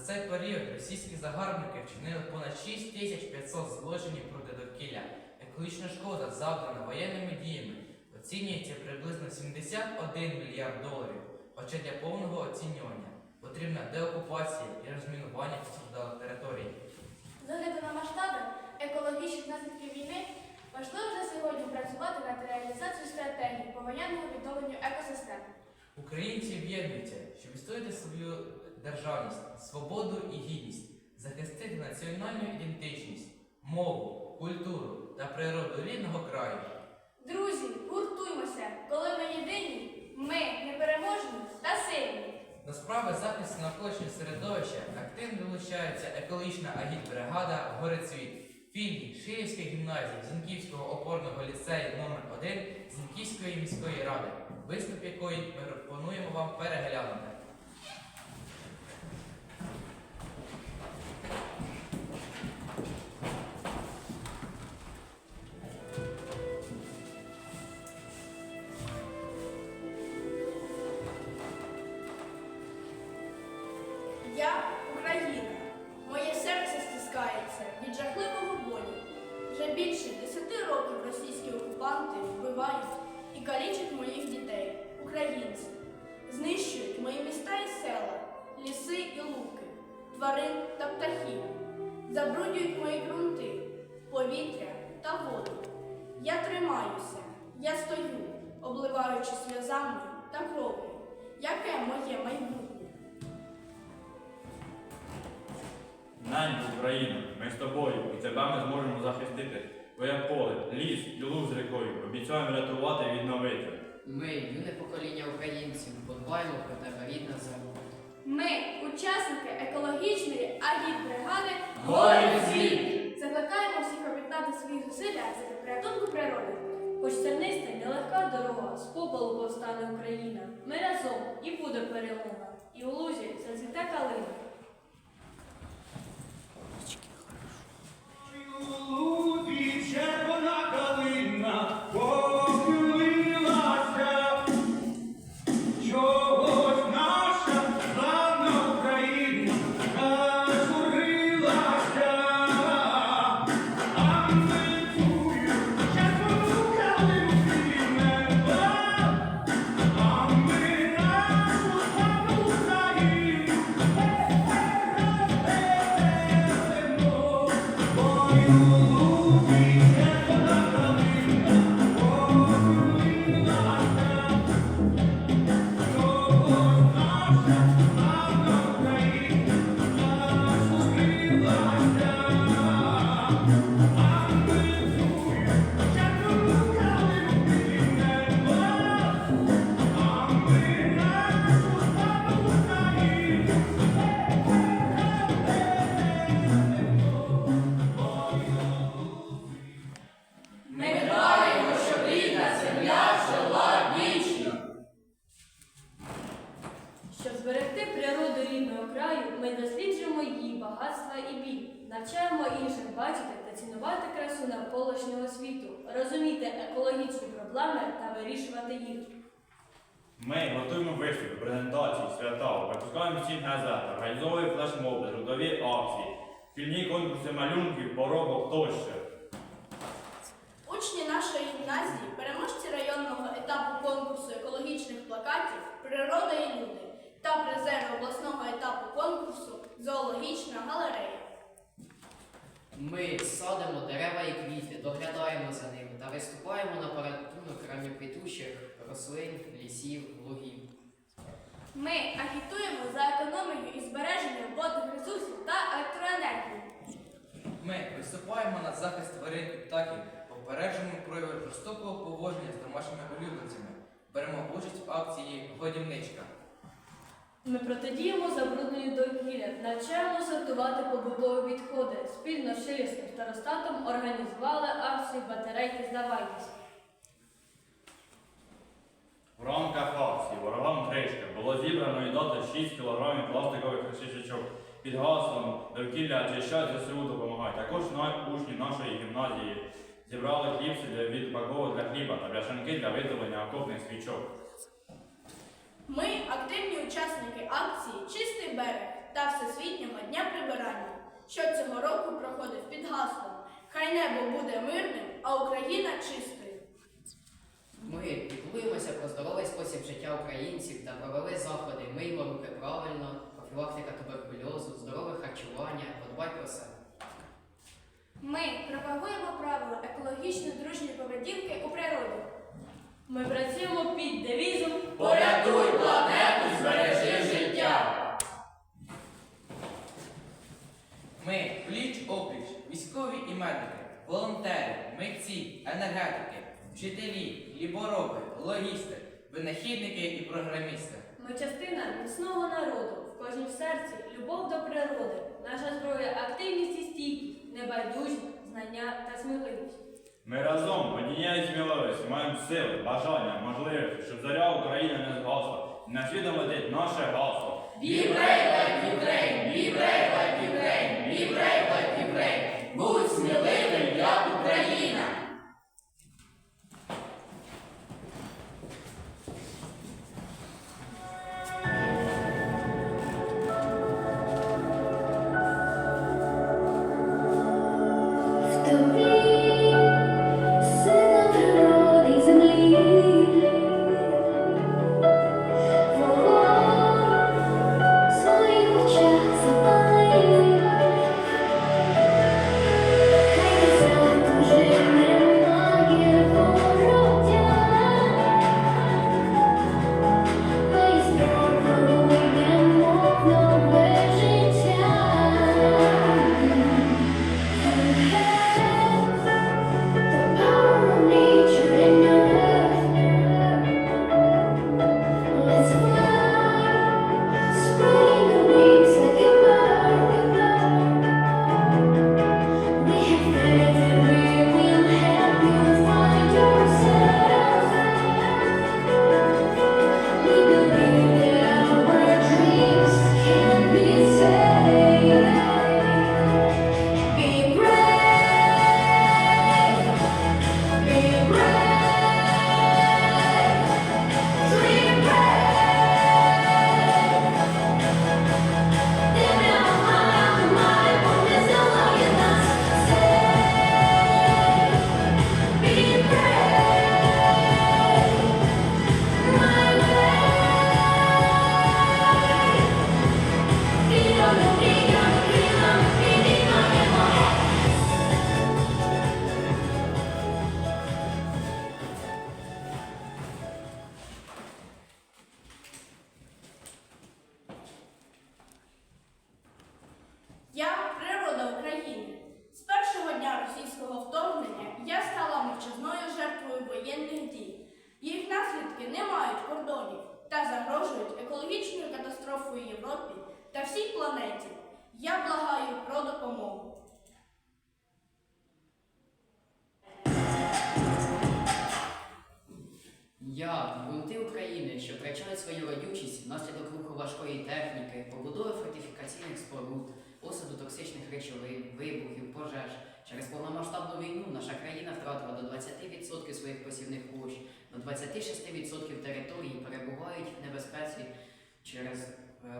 За цей період російські загарбники вчинили понад 6500 злочинів проти довкілля. Екологічна шкода, завдана воєнними діями, оцінюється приблизно 71 мільярд доларів. Хоча для повного оцінювання потрібна деокупація і розмінування постраждалих територій. З огляду на масштаби екологічних наслідків війни важливо вже сьогодні працювати над реалізацією стратегії по воєнному відновленню екосистем. Українці об'єднуються, щоб відстояти свою державність, свободу і гідність, захистити національну ідентичність, мову, культуру та природу рідного краю. Друзі, гуртуймося! Коли ми єдині, ми непереможні та сильні. До справи захисту навколишнього середовища активно долучається екологічна агітбригада Горецвіт, філії Шиївської гімназії Зінківського опорного ліцею номер 1 Зінківської міської ради, виступ якої ми пропонуємо вам переглянути. Обливаючи сльозами та кров'ю. Яке моє майбутнє? Нань Україна, ми з тобою, і тебе ми зможемо захистити. Твоє поле, ліс і луг з рікою. Обіцяємо рятувати і відновити. Ми, юне покоління українців, подбаємо про тебе, рідна земля. Ми, учасники екологічної агітбригади Горі звіт! Закликаємо всіх об'єднати свої зусилля за порятунку природи. Хоч терниста й нелегка дорога, з попелу повстане Україна. Ми разом і буде перемога, і Ми навколишнього світу, розуміти екологічні проблеми та вирішувати їх. Ми готуємо виступи, презентації, свята, випускаємо всі газети, організовуємо флешмоби, трудові акції, спільні конкурси малюнків, поробок тощо. Учні нашої гімназії, переможці районного етапу конкурсу екологічних плакатів Природа і люди та призери обласного етапу конкурсу Зоологічна галерея. Ми садимо дерева і квіти, доглядаємо за ними та виступаємо на порятунок ранньоквітучих рослин, лісів, лугів. Ми агітуємо за економію і збереження водних ресурсів та електроенергії. Ми виступаємо на захист тварин і птахів, попереджуємо прояви жорстокого поводження з домашніми улюбленцями, беремо участь в акції Годівничка. Ми протидіємо забрудненню довкілля, навчаємо сортувати побутові відходи. Спільно з Ширівським старостатом організували акцію батарейки здавайтесь. В рамках акції ворогам кришка було зібрано і дати 6 кг пластикових решіточок під гаслом довкілля очищать ЗСУ допомагають. Також учні нашої гімназії зібрали хлібці від пакова для хліба та бляшанки для виготовлення окопних свічок. Учасники акції Чистий берег та Всесвітнього дня прибирання, що цього року проходив під гаслом Хай небо буде мирним, а Україна чистою. Ми піклуємося про здоровий спосіб життя українців та провели заходи Миймо руки правильно, профілактика туберкульозу, здорове харчування, подбай про себе. Ми пропагуємо правила екологічно дружньої поведінки у природі. Ми працюємо під девізом Порятуй планету, збережи життя. Ми пліч опліч, військові і медики, волонтери, митці, енергетики, вчителі, лібороби, логісти, винахідники і програмісти. Ми частина міцного народу, в кожній серці любов до природи. Наша зброя активність і стійкість, небайдужість, знання та сміливість. Ми разом однією сміливості маємо сили, бажання, можливості, щоб заря України не згасла. І на світом летить наше гасло. Будь планеті. Я благаю про допомогу. Я, бунти України, що втрачають свою родючість внаслідок руху важкої техніки, побудови фортифікаційних споруд, осаду токсичних речовин, вибухів, пожеж. Через повномасштабну війну наша країна втратила до 20% своїх посівних площ, до 26% території перебувають в небезпеці через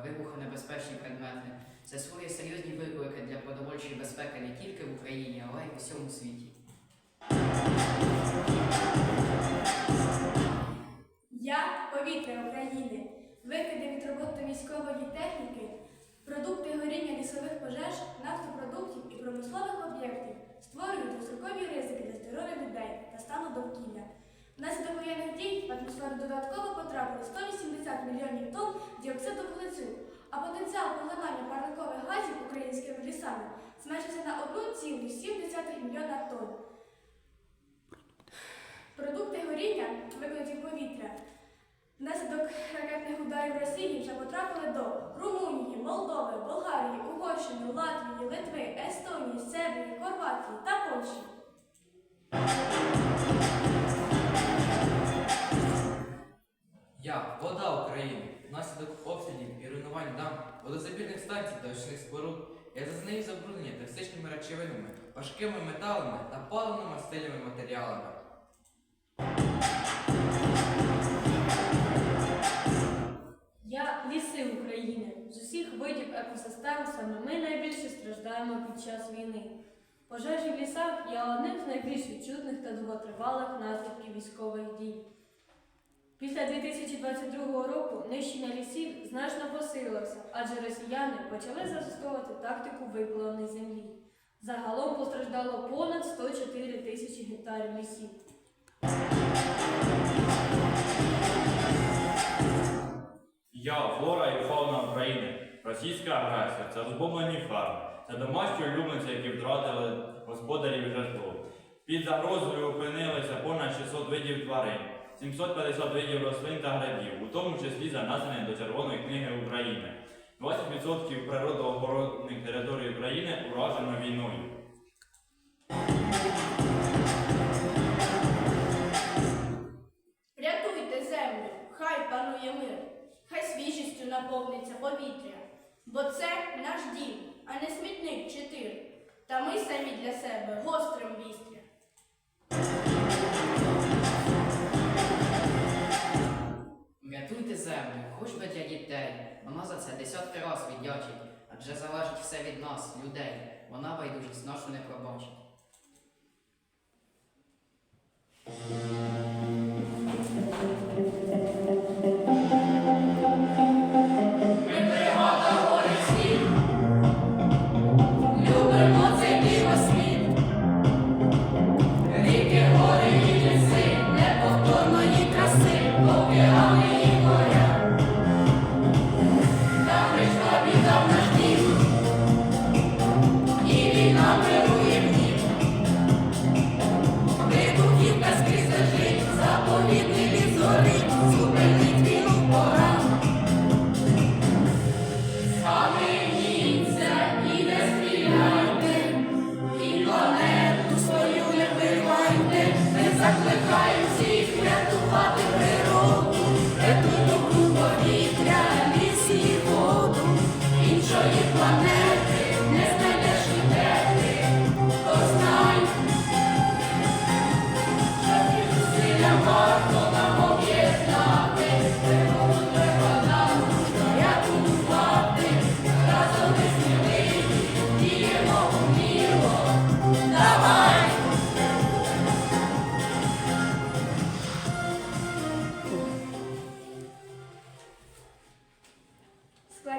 вибухонебезпечні предмети. Це створює серйозні виклики для продовольчої безпеки не тільки в Україні, але й в усьому світі. Я повітря України. Викиди від роботи військової техніки, продукти горіння лісових пожеж, нафтопродуктів і промислових об'єктів створюють високові ризики для здоров'я людей та стану довкілля. Внаслідок воєнних дій в атмосферу додатково потрапили 180 мільйонів тонн діоксиду вуглецю, а потенціал поглинання парникових газів українськими лісами зменшився на 1,7 мільйона тонн. Продукти горіння, викинуті в повітря, внаслідок ракетних ударів Росії вже потрапили до Румунії, Молдови, Болгарії, Угорщини, Латвії, Литви, Естонії, Сербії, Хорватії та Польщі. Споруд. Я зазнаю забруднення токсичними речовинами, важкими металами та паливно-мастильними матеріалами. Я ліси України. З усіх видів екосистем саме ми найбільше страждаємо під час війни. Пожежі в лісах є одним з найбільш відчутних та довготривалих наслідків військових дій. Після 2022 року нищення лісів значно посилилося, адже росіяни почали застосовувати тактику випаленої землі. Загалом постраждало понад 104 тисячі гектарів лісів. Я, флора і фауна України. Російська агресія це розбомблені ферми. Це домашні улюбленці, які втратили господарів і житло. Під загрозою опинилися понад 600 видів тварин, 750 видів рослин та грибів, у тому числі занесені до Червоної книги України. 20% природоохоронних територій України уражено війною. Рятуйте землю, хай панує мир, хай свіжістю наповниться повітря. Бо це наш дім, а не смітник чи тир. Та ми самі для себе гострим вістря. Рятуйте землю, хоч би для дітей. Вона за це десятки раз віддячить, адже залежить все від нас, людей. Вона байдужість нашу не пробачить.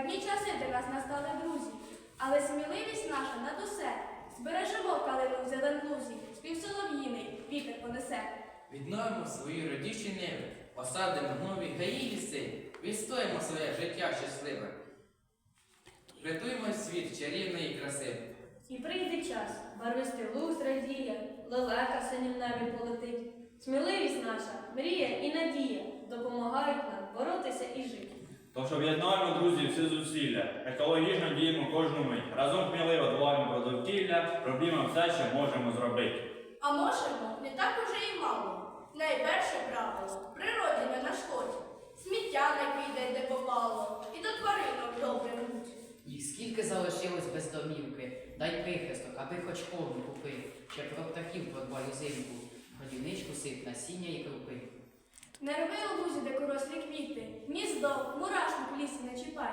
Складні часи для нас настали, друзі, але сміливість наша над усе. Збережемо калину в зеленлузі, спів солов'їний вітер понесе. Відновимо свої родючі ниви, посадимо нові гаї ліси, відстоїмо своє життя щасливе. Врятуємо світ чарівної краси. І прийде час, барвистий луг зрадіє, лелека синім небі полетить. Сміливість наша, мрія і надія допомагають нам боротися і жити. Тож об'єднаємо, друзі, всі зусилля, екологічно діємо кожну мить. Разом сміливо дбаємо про довкілля, робімо все, що можемо зробити. А можемо не так уже і мало. Найперше правило природі не нашкодь. Сміття не кидай, де попало, і до тваринок добре будь. Їх скільки залишилось без домівки, дай прихисток, аби хоч корму купив, ще про птахів подбай узимку, годівничку сип, насіння і крупи. Не рви у лузі, де корослі квіти, гніздо, мурашник в лісі не чіпай,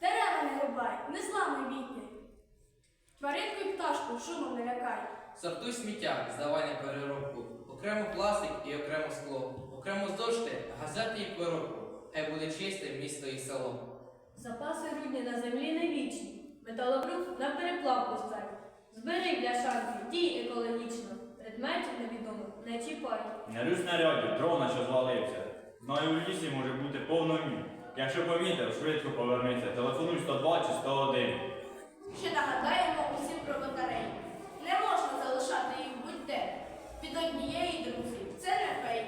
дерева не рубай, не зламай віти. Тваринку і пташку шумом не лякай. Сортуй сміття, здавай на переробку, окремо пластик і окремо скло, окремо зошити, газети і коробку. Хай буде чисте місто і село. Запаси рудні на землі не вічні, металобрух на переплавку стань. Збери бляшанки, дій екологічно, предметів невідомих не чіпай. Не рюсь снарядів, дрона, що звалився. Знаю, у лісі може бути повно мін. Якщо помітив, швидко повернися. Телефонуй 102 чи 101. Ще нагадаємо усім про батареї. Не можна залишати їх будь-де. Від однієї друзі. Це не фейк.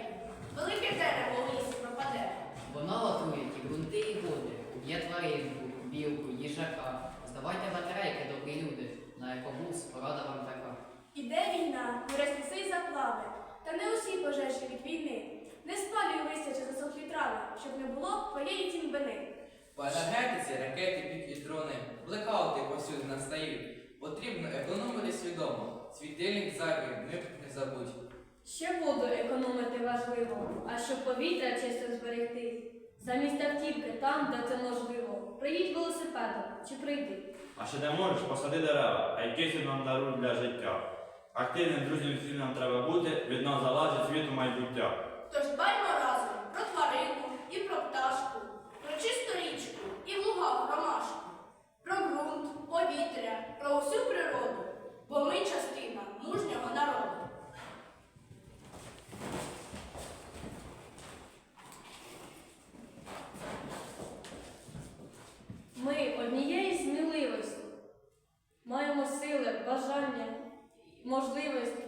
Велике дерево в лісі пропаде. Вона латує ті ґрунти і води, уб'є тваринку, білку, їжака. Здавайте батарейки, добрі люди, на екобус порада вам така. Іде війна, горять ліси й заплави, та не усі пожежі від війни. Не спалюй листя чи засохлі трави, щоб не було твоєї тімбини. По енергетиці ракети, пік і дрони, блекаути повсюди настають. Потрібно економити свідомо. Світильник зайвий, не забудь. Ще воду економити важливо, а щоб повітря чисто зберегти. Замість автівки там, де це можливо. Приїдь велосипедом чи прийди. А ще не можеш посади дерева, а якийсь нам дарують для життя. Активним друзям всім нам треба бути, від нас залежить світу майбуття. Тож дбаймо разом про тварину і про пташку, про чисту річку і в лугах ромашку, про ґрунт, повітря, про усю природу, бо ми частина мужнього народу. Ми однієї сміливості маємо сили, бажання, можливості.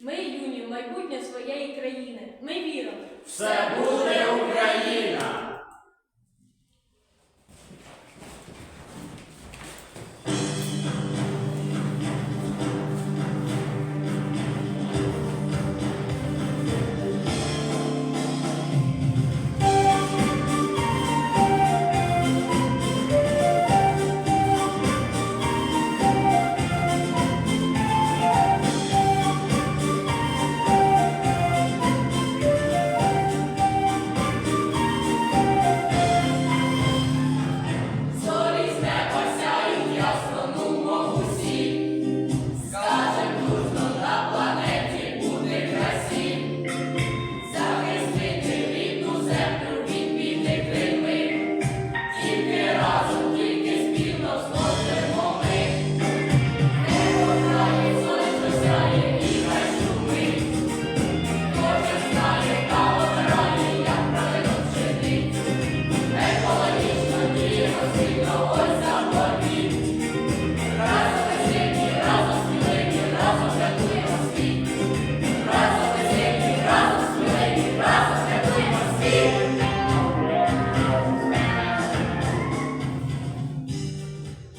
Ми юні майбутнє своєї країни.